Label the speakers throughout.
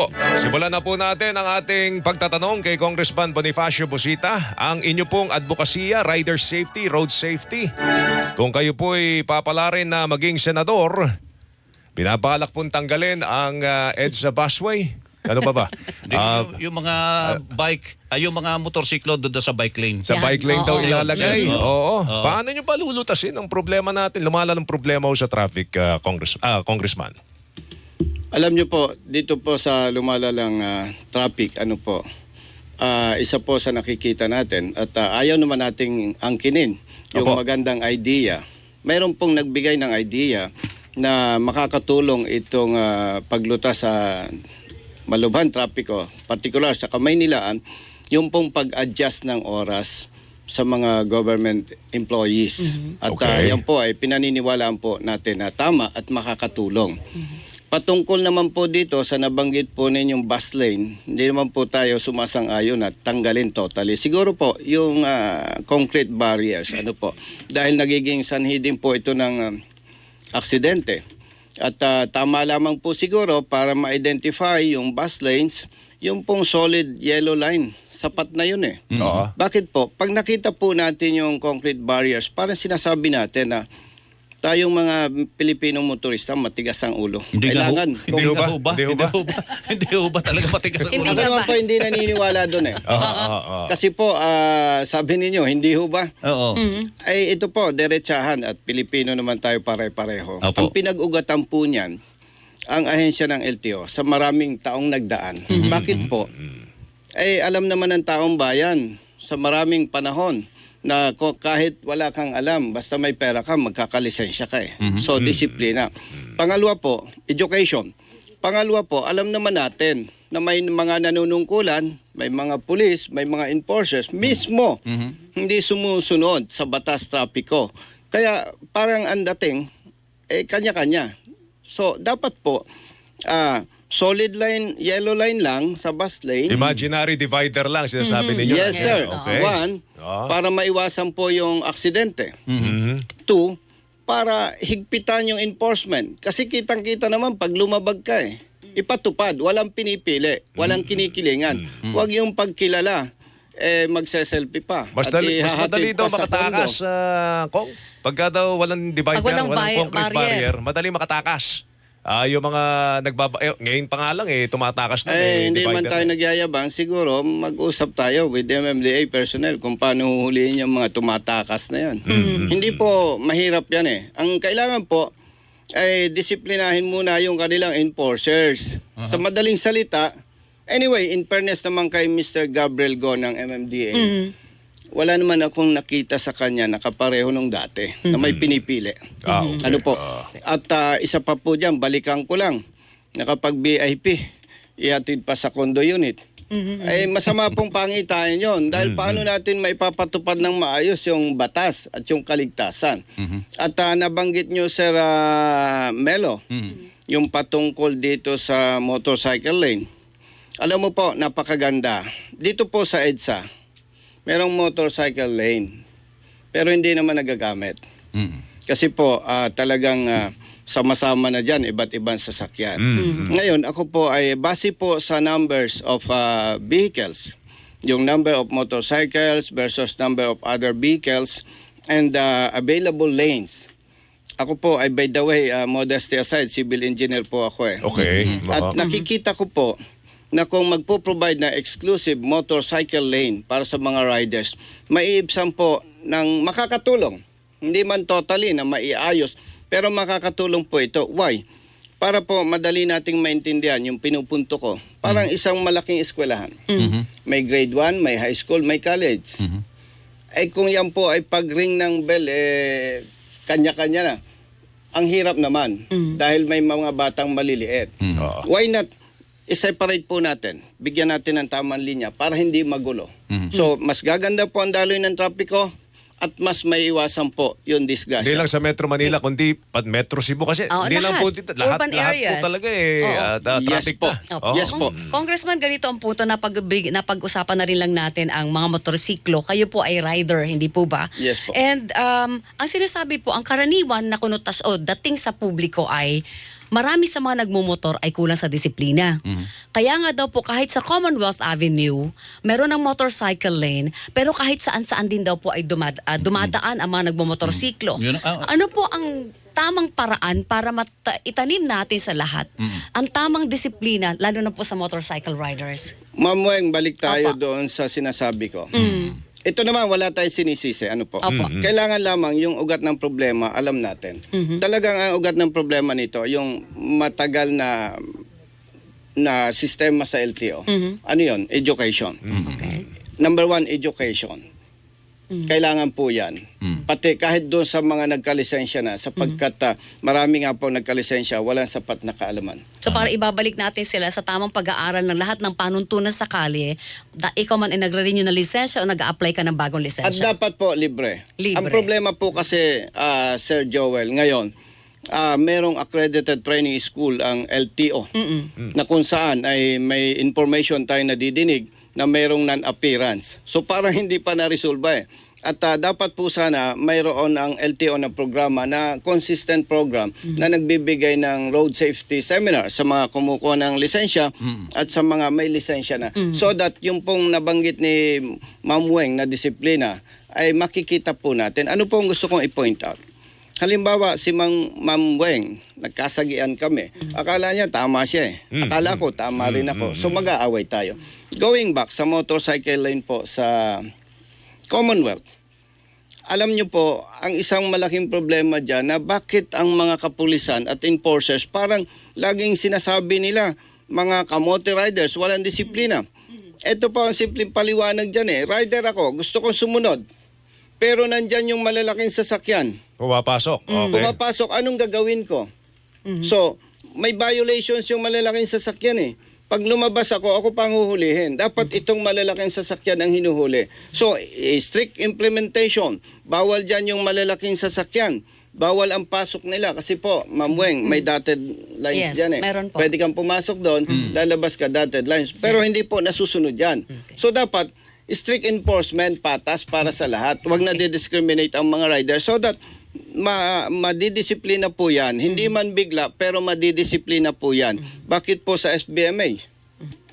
Speaker 1: Po, Simulan na po natin ang ating pagtatanong kay Congressman Bonifacio Busita, ang inyo pong advokasya, rider safety, road safety. Kung kayo po'y papalarin na maging senador, binabalak pong tanggalin ang uh, EDSA busway. Ano ba ba? Ah,
Speaker 2: yung, yung mga bike, ay yung mga motorsiklo doon sa bike lane.
Speaker 1: sa
Speaker 3: Yan,
Speaker 1: bike lane daw
Speaker 3: oo.
Speaker 1: ilalagay.
Speaker 2: Oo.
Speaker 1: Paano nyo pa lulutasin ang problema natin? Lumalang problema ho sa traffic, uh, Congress, ah, Congressman.
Speaker 4: Alam niyo po, dito po sa lumalalang ah, traffic, ano po, ah, isa po sa nakikita natin at ah, ayaw naman nating angkinin yung
Speaker 1: Opo.
Speaker 4: magandang idea. Mayroon pong nagbigay ng idea na makakatulong itong ah, pagluta sa malubhan trapiko, particular sa Kamaynilaan, yung pong pag-adjust ng oras sa mga government employees. At ah,
Speaker 1: Okay.
Speaker 4: yan po ay pinaniniwalaan po natin na tama at makakatulong. Patungkol naman po dito sa nabanggit po ninyong bus lane, hindi naman po tayo sumasang-ayon at tanggalin totally. Siguro po yung ah, concrete barriers, ano po, dahil nagiging sanhi din po ito ng ah, aksidente. At ah, tama lamang po siguro para ma-identify yung bus lanes, yung pong solid yellow line, sapat na yun eh.
Speaker 1: Oo.
Speaker 4: Bakit po? Pag nakita po natin yung concrete barriers, parang sinasabi natin na tayong mga Pilipinong motorista matigas ang ulo.
Speaker 2: Hindi nga ho,
Speaker 4: Kailangan.
Speaker 2: hindi
Speaker 1: ho ba? Hindi ho
Speaker 2: Hindi
Speaker 1: ba?
Speaker 2: Hindi ho ba talaga matigas ang ulo?
Speaker 4: Ako
Speaker 3: nga
Speaker 4: naman
Speaker 3: ba?
Speaker 4: po hindi naniniwala doon eh.
Speaker 1: Oo, oo, oo.
Speaker 4: Kasi po, ah, sabi ninyo, hindi ho ba?
Speaker 2: Oo.
Speaker 4: Ay ito po, derechahan at Pilipino naman tayo pare-pareho.
Speaker 2: Opo.
Speaker 4: Ang pinag-ugatan po niyan, ang ahensya ng LTO sa maraming taong nagdaan. Bakit po? Eh alam naman ng taong bayan sa maraming panahon na kahit wala kang alam, basta may pera ka, magkakalisensya ka eh. So, disiplina. Pangalawa po, education. Pangalawa po, alam naman natin na may mga nanunungkulan, may mga pulis, may mga enforcers, mismo hindi sumusunod sa batas trapiko. Kaya parang ang dating, eh kanya-kanya. So dapat po, ah, solid line, yellow line lang sa bus lane.
Speaker 1: Imaginary divider lang sinasabi ninyo.
Speaker 4: Yes, sir.
Speaker 1: Okay.
Speaker 4: One,
Speaker 1: Ah.
Speaker 4: para maiwasan po yung aksidente.
Speaker 1: Mhm.
Speaker 4: Two, para higpitan yung enforcement. Kasi kitang-kita naman pag lumabag ka eh. Ipatupad, walang pinipili, walang kinikilingan. Huwag yung pagkilala, eh magse-selfie pa.
Speaker 1: Mas,
Speaker 4: At
Speaker 1: dali, mas
Speaker 4: ihahatid
Speaker 1: madali
Speaker 4: pa
Speaker 1: daw
Speaker 4: sa
Speaker 1: makatakas,
Speaker 4: kondo.
Speaker 1: uh, Kong. Pagka daw walang divider,
Speaker 3: Pag walang
Speaker 1: walang,
Speaker 3: bi-
Speaker 1: concrete barrier.
Speaker 3: barrier.
Speaker 1: madali makatakas. Ah, yung mga nagbaba eh, ngayon pa nga lang eh tumatakas na
Speaker 4: Eh,
Speaker 1: may
Speaker 4: hindi man tayo
Speaker 1: na.
Speaker 4: nagyayabang. Siguro, mag-usap tayo with MMDA personnel kung paano huhulihin yung mga tumatakas na yan. Hindi po mahirap yan eh. Ang kailangan po, ay disiplinahin muna yung kanilang enforcers. Sa madaling salita, anyway, in fairness naman kay Mr. Gabriel Go ng MMDA,
Speaker 3: Mm.
Speaker 4: Wala naman akong nakita sa kanya na kapareho nung dati na may pinipili.
Speaker 1: Ah, okay.
Speaker 4: Ano po?
Speaker 1: Ah.
Speaker 4: At ah, isa pa po dyan, balikan ko lang. Nakapag VIP, ihatid pa sa condo unit. Ay masama pong pangitain yon dahil paano natin maipapatupad ng maayos yung batas at yung kaligtasan. At ah, nabanggit nyo Sir ah, Melo, yung patungkol dito sa motorcycle lane. Alam mo po, napakaganda. Dito po sa EDSA, merong motorcycle lane. Pero hindi naman nagagamit.
Speaker 2: Mm.
Speaker 4: Kasi po ah, talagang ah, sama-sama na dyan, iba't ibang sasakyan. Ngayon, ako po ay base po sa numbers of ah, vehicles. Yung number of motorcycles versus number of other vehicles and ah, available lanes. Ako po ay by the way, ah, modesty aside, civil engineer po ako eh.
Speaker 1: Okay.
Speaker 4: At
Speaker 1: Oo.
Speaker 4: nakikita ko po na kung magpo-provide na exclusive motorcycle lane para sa mga riders, maiibsan po ng makakatulong. Hindi man totally na maiayos, pero makakatulong po ito. Why? Para po madali nating maintindihan yung pinupunto ko. Parang isang malaking eskwelahan. May grade 1, may high school, may college. Eh kung yan po ay pag-ring ng bell, eh, kanya-kanya na. Ang hirap naman dahil may mga batang maliliit.
Speaker 1: Oo.
Speaker 4: Why not i-separate po natin? Bigyan natin ng tamang linya para hindi magulo. So, mas gaganda po ang daloy ng trapiko at mas may iwasan po yung
Speaker 1: Hindi
Speaker 4: disgrasya.
Speaker 1: lang sa Metro Manila, kundi pat Metro Cebu kasi.
Speaker 3: Oo,
Speaker 1: hindi lang
Speaker 3: lahat.
Speaker 1: po dito. Lahat,
Speaker 3: Urban
Speaker 1: lahat po
Speaker 3: areas.
Speaker 1: talaga eh. Ah, da-
Speaker 4: Yes
Speaker 1: traffic
Speaker 4: po.
Speaker 1: na. Oo.
Speaker 4: Yes po.
Speaker 3: Congressman, ganito ang punto na pag napag-usapan na rin lang natin ang mga motorsiklo. Kayo po ay rider, hindi po ba?
Speaker 4: Yes po.
Speaker 3: And um, ang sinasabi po, ang karaniwan na kunotas o dating sa publiko ay marami sa mga nagmumotor ay kulang sa disiplina. Kaya nga daw po kahit sa Commonwealth Avenue, meron ng motorcycle lane, pero kahit saan-saan din daw po ay dumad- ah, dumadaan ang mga nagmumotorsiklo.
Speaker 2: Ah,
Speaker 3: ano po ang tamang paraan para mata- itanim natin sa lahat ang tamang disiplina, lalo na po sa motorcycle riders?
Speaker 4: Ma'am Weng, balik tayo
Speaker 3: Opo.
Speaker 4: doon sa sinasabi ko. Ito naman, wala tayong sinisisi. Ano po?
Speaker 3: Opo.
Speaker 4: Kailangan lamang yung ugat ng problema, alam natin. Talagang ang ugat ng problema nito, yung matagal na na sistema sa LTO. Ano yun? Education.
Speaker 3: Okay.
Speaker 4: Number one, education. Kailangan po yan. Pati kahit doon sa mga nagkalisensya na, sapagkat ah, marami nga po nagkalisensya, walang sapat na kaalaman.
Speaker 3: So para ibabalik natin sila sa tamang pag-aaral ng lahat ng panuntunan sa kalye, da, ikaw man ay nagre-renew ng lisensya o nag-a-apply ka ng bagong
Speaker 4: At
Speaker 3: lisensya.
Speaker 4: dapat po libre.
Speaker 3: Libre.
Speaker 4: Ang problema po kasi, ah, Sir Joel, ngayon, ah, merong accredited training school ang LTO na kung saan ay may information tayo nadidinig na merong non-appearance. So parang hindi pa na-resolve eh. At ah, dapat po sana mayroon ang LTO na programa na consistent program na nagbibigay ng road safety seminar sa mga kumukuha ng lisensya at sa mga may lisensya na. So that yung pong nabanggit ni Ma'am Weng na disiplina ay makikita po natin. Ano po ang gusto kong i-point out? Halimbawa, si Mang Ma'am Weng, nagkasagian kami. Akala niya tama siya eh. Akala ko tama rin ako. So mag-aaway tayo. Going back sa motorcycle lane po sa Commonwealth. Alam niyo po, ang isang malaking problema dyan na bakit ang mga kapulisan at enforcers parang laging sinasabi nila, mga kamote riders, walang disiplina. Ito po ang simpleng paliwanag dyan eh. Rider ako, gusto kong sumunod. Pero nandyan yung malalaking sasakyan.
Speaker 1: Pumapasok. Okay.
Speaker 4: Pumapasok, anong gagawin ko? So, may violations yung malalaking sasakyan eh. Pag lumabas ako, ako pang huhulihin. Dapat itong malalaking sasakyan ang hinuhuli. So, eh, strict implementation. Bawal dyan yung malalaking sasakyan. Bawal ang pasok nila. Kasi po, Ma'am Weng, may dotted lines
Speaker 3: Yes,
Speaker 4: dyan eh.
Speaker 3: meron po.
Speaker 4: Pwede kang pumasok doon, lalabas ka dotted lines. Pero hindi po nasusunod yan. So, dapat strict enforcement patas para sa lahat. Huwag na discriminate ang mga riders so that ma madidisiplina po yan. Hindi man bigla pero madidisiplina po yan. Bakit po sa SBMA?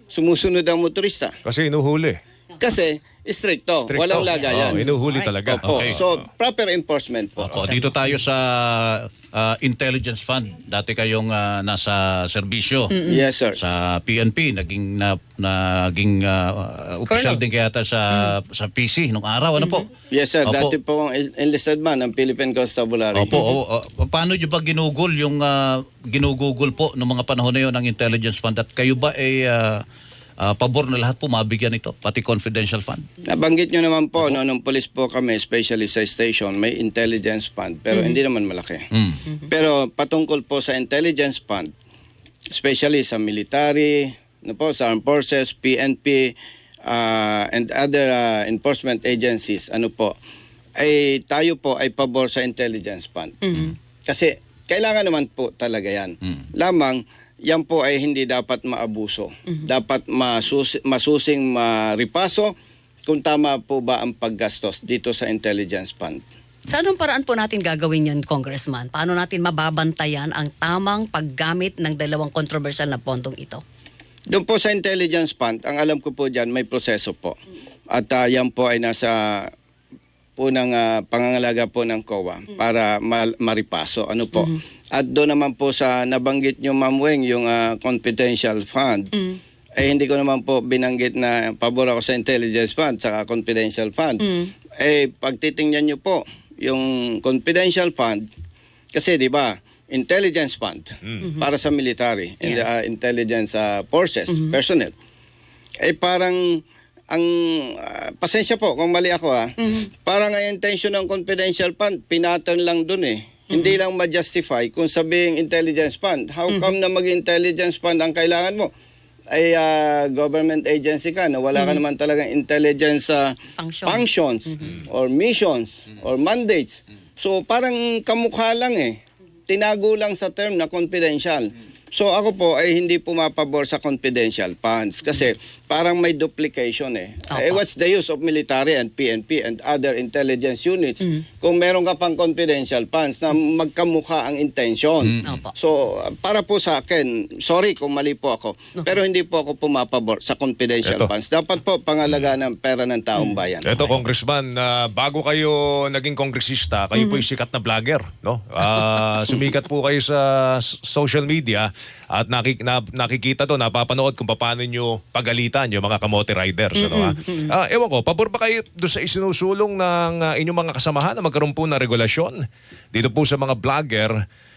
Speaker 4: Sumusunod ang motorista.
Speaker 1: Kasi inuhuli.
Speaker 4: Kasi stricto,
Speaker 1: Stricto.
Speaker 4: walang lagayan.
Speaker 1: Oo, inuhuli talaga.
Speaker 4: Opo.
Speaker 2: Okay.
Speaker 4: So, proper enforcement po.
Speaker 2: Opo, dito tayo sa ah, Intelligence Fund. Dati kayong ah, nasa serbisyo.
Speaker 4: Yes, sir.
Speaker 2: Sa PNP, naging na, naging ah, official
Speaker 3: Colonel.
Speaker 2: din kaya yata sa sa PC nung araw. Ano po?
Speaker 4: Yes, sir.
Speaker 2: Opo.
Speaker 4: Dati po ang enlisted man ng Philippine Constabulary.
Speaker 2: Opo, o- o- paano nyo ba ginugol yung ah, ginugugol po noong mga panahon na yun ng intelligence fund at kayo ba ay ah, ah, pabor na lahat po mabigyan ito, pati confidential fund?
Speaker 4: Nabanggit nyo naman po, no, nung police po kami, especially sa station, may intelligence fund, pero hindi naman malaki.
Speaker 2: Mm.
Speaker 4: Pero patungkol po sa intelligence fund, especially sa military, no po, sa armed forces, PNP, uh, and other uh, enforcement agencies, ano po, ay tayo po ay pabor sa intelligence fund. Kasi kailangan naman po talaga yan.
Speaker 2: Mm.
Speaker 4: Lamang, yan po ay hindi dapat maabuso. Dapat masusi, masusing maripaso kung tama po ba ang paggastos dito sa intelligence fund.
Speaker 3: Sa anong paraan po natin gagawin yun, Congressman? Paano natin mababantayan ang tamang paggamit ng dalawang controversial na pondong ito?
Speaker 4: Doon po sa intelligence fund, ang alam ko po dyan, may proseso po. At ah, yan po ay nasa po ng ah, pangangalaga po ng COA para ma- maripaso. Ano po? At doon naman po sa nabanggit nyo, Ma'am Weng, yung ah, confidential fund, eh hindi ko naman po binanggit na pabor ako sa intelligence fund saka confidential fund. Eh pag titingnan nyo po, yung confidential fund, kasi di ba, intelligence fund para sa military and
Speaker 3: Yes.
Speaker 4: uh, intelligence uh, forces, personnel. Eh parang ang ah, pasensya po kung mali ako ha. Parang ang intention ng confidential fund pinattern lang dun eh. Hindi lang ma-justify kung sabing intelligence fund. How come na mag-intelligence fund ang kailangan mo? Ay ah, government agency ka na wala ka naman talagang intelligence ah,
Speaker 3: Function.
Speaker 4: functions or missions or mandates. So parang kamukha lang eh. Tinago lang sa term na confidential. So ako po ay hindi pumapabor sa confidential funds kasi parang may duplication eh.
Speaker 3: Opo.
Speaker 4: Eh, what's the use of military and PNP and other intelligence units kung meron ka pang confidential funds na magkamukha ang intention.
Speaker 3: Opo.
Speaker 4: So uh, para po sa akin, sorry kung mali po ako, pero hindi po ako pumapabor sa confidential
Speaker 1: Eto.
Speaker 4: funds. Dapat po pangalagaan ng pera ng taong bayan.
Speaker 1: Eto, Congressman, na bago kayo naging kongresista, kayo po yung sikat na vlogger, no? Ah, sumikat po kayo sa social media at nakik- na- nakikita to, napapanood kung paano nyo pagalitan yung mga kamote riders. Ano, ha? Ah, ewan ko, pabor ba kayo doon sa isinusulong ng ah, inyong mga kasamahan na magkaroon po ng regulasyon dito po sa mga vlogger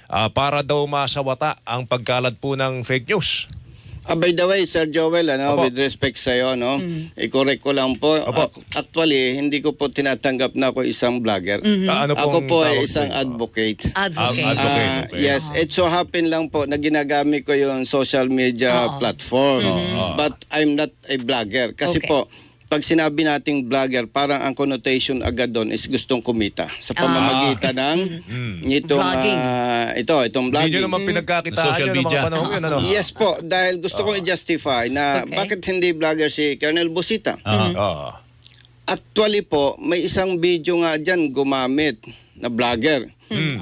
Speaker 1: ah, para daw masawata ang pagkalat po ng fake news?
Speaker 4: Ah, by the way, Sir Joel, ano,
Speaker 1: Opo.
Speaker 4: with respect sa iyo, no, i-correct ko lang po.
Speaker 1: Opo.
Speaker 4: Ac- Actually, hindi ko po tinatanggap na ako isang vlogger.
Speaker 1: Ah, ano
Speaker 4: Ako
Speaker 1: pong
Speaker 4: po ay
Speaker 1: tawag
Speaker 4: isang
Speaker 1: inyo?
Speaker 4: advocate.
Speaker 3: Advocate.
Speaker 1: Ad- Advocate,
Speaker 4: Ah,
Speaker 1: okay.
Speaker 4: Yes, it so happen lang po na ginagamit ko yung social media
Speaker 3: Oo.
Speaker 4: platform. But I'm not a vlogger. Kasi
Speaker 3: Okay.
Speaker 4: po, pag sinabi nating vlogger, parang ang connotation agad doon is gustong kumita sa pamamagitan ng itong
Speaker 3: Vlogging.
Speaker 4: ah, ito, itong
Speaker 1: Hindi
Speaker 4: vlogging.
Speaker 1: nyo naman pinagkakitaan
Speaker 2: Social
Speaker 1: yun ng mga
Speaker 2: media.
Speaker 1: panahon yun, ano?
Speaker 4: Yes po, dahil gusto kong i-justify na
Speaker 3: Okay.
Speaker 4: bakit hindi vlogger si Colonel Busita.
Speaker 1: Ah.
Speaker 4: Actually po, may isang video nga dyan gumamit na vlogger.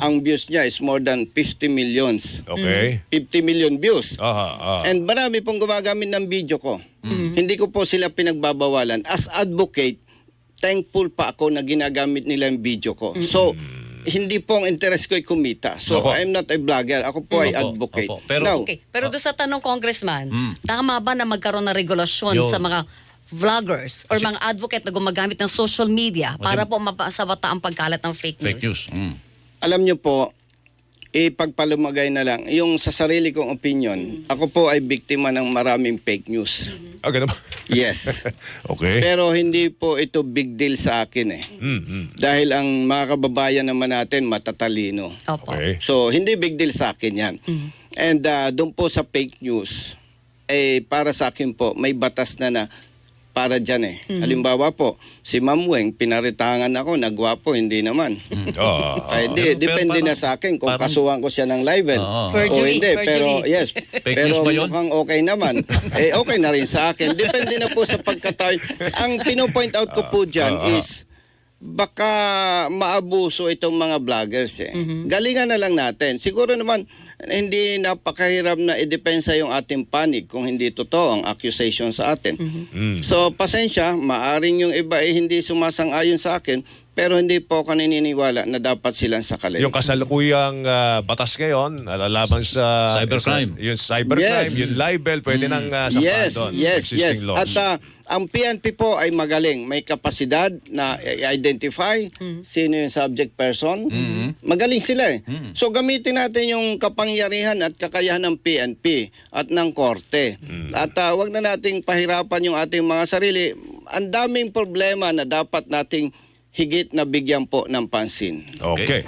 Speaker 4: Ang views niya is more than 50 millions.
Speaker 1: Okay.
Speaker 4: 50 million views.
Speaker 1: Aha, ah.
Speaker 4: And marami pong gumagamit ng video ko. Hindi ko po sila pinagbabawalan. As advocate, thankful pa ako na ginagamit nila yung video ko. So, hindi po ang interest ko ay kumita. So,
Speaker 1: Opo.
Speaker 4: I'm not a vlogger. Ako po ay
Speaker 2: Opo,
Speaker 4: advocate.
Speaker 2: opo. Pero-
Speaker 4: Now,
Speaker 3: Okay. Pero doon sa tanong, Congressman, tama ba na magkaroon ng regulasyon
Speaker 2: Yun.
Speaker 3: sa mga vloggers or mga advocate na gumagamit ng social media para po mapasawata ang pagkalat ng fake news?
Speaker 2: Fake news. Mm.
Speaker 4: alam nyo po, ipagpalumagay na lang. Yung sa sarili kong opinion, ako po ay biktima ng maraming fake news.
Speaker 1: Ah, ganun ba?
Speaker 4: Yes.
Speaker 1: okay.
Speaker 4: Pero hindi po ito big deal sa akin eh.
Speaker 1: Mm, mm.
Speaker 4: Dahil ang mga kababayan naman natin matatalino.
Speaker 3: Opo.
Speaker 1: Okay.
Speaker 4: So, hindi big deal sa akin yan. And uh, doon po sa fake news, eh, para sa akin po, may batas na na para dyan eh. Halimbawa po, si Ma'am Weng, pinaritangan ako, nagwapo, hindi naman.
Speaker 1: Ah,
Speaker 4: Ay, di,
Speaker 2: Pero- pero
Speaker 4: depende
Speaker 2: parang-
Speaker 4: na sa akin kung
Speaker 2: parang-
Speaker 4: kasuhan ko siya ng libel
Speaker 2: Oo.
Speaker 4: o hindi.
Speaker 3: perjury.
Speaker 4: Pero yes,
Speaker 2: Fake
Speaker 4: pero mukhang okay naman. eh okay na rin sa akin. Depende na po sa pagkatao. Ang pino-point out ko po dyan
Speaker 1: Ah, ah.
Speaker 4: is baka maabuso itong mga vloggers eh.
Speaker 3: Mm-hmm.
Speaker 4: Galingan na lang natin. Siguro naman hindi napakahirap na idepensa yung ating panig kung hindi totoo ang accusation sa atin.
Speaker 1: mm.
Speaker 4: So, pasensya, maaring yung iba ay hindi sumasang-ayon sa akin, pero hindi po ako naniniwala na dapat silang sakalin.
Speaker 1: Yung kasalukuyang ah, batas ngayon, nalalaman sa...
Speaker 2: Cybercrime.
Speaker 1: sa- yung cybercrime,
Speaker 4: Yes.
Speaker 1: yung libel, pwede nang uh, sampahan
Speaker 4: yes,
Speaker 1: doon.
Speaker 4: yes,
Speaker 1: Existing
Speaker 4: yes.
Speaker 1: laws.
Speaker 4: At ah, ang PNP po ay magaling. May kapasidad na i-identify sino yung subject person. Magaling sila eh. So gamitin natin yung kapangyarihan at kakayahan ng PNP at ng korte. At ah, wag na nating pahirapan yung ating mga sarili. Ang daming problema na dapat nating higit na bigyan po ng pansin.
Speaker 1: okay.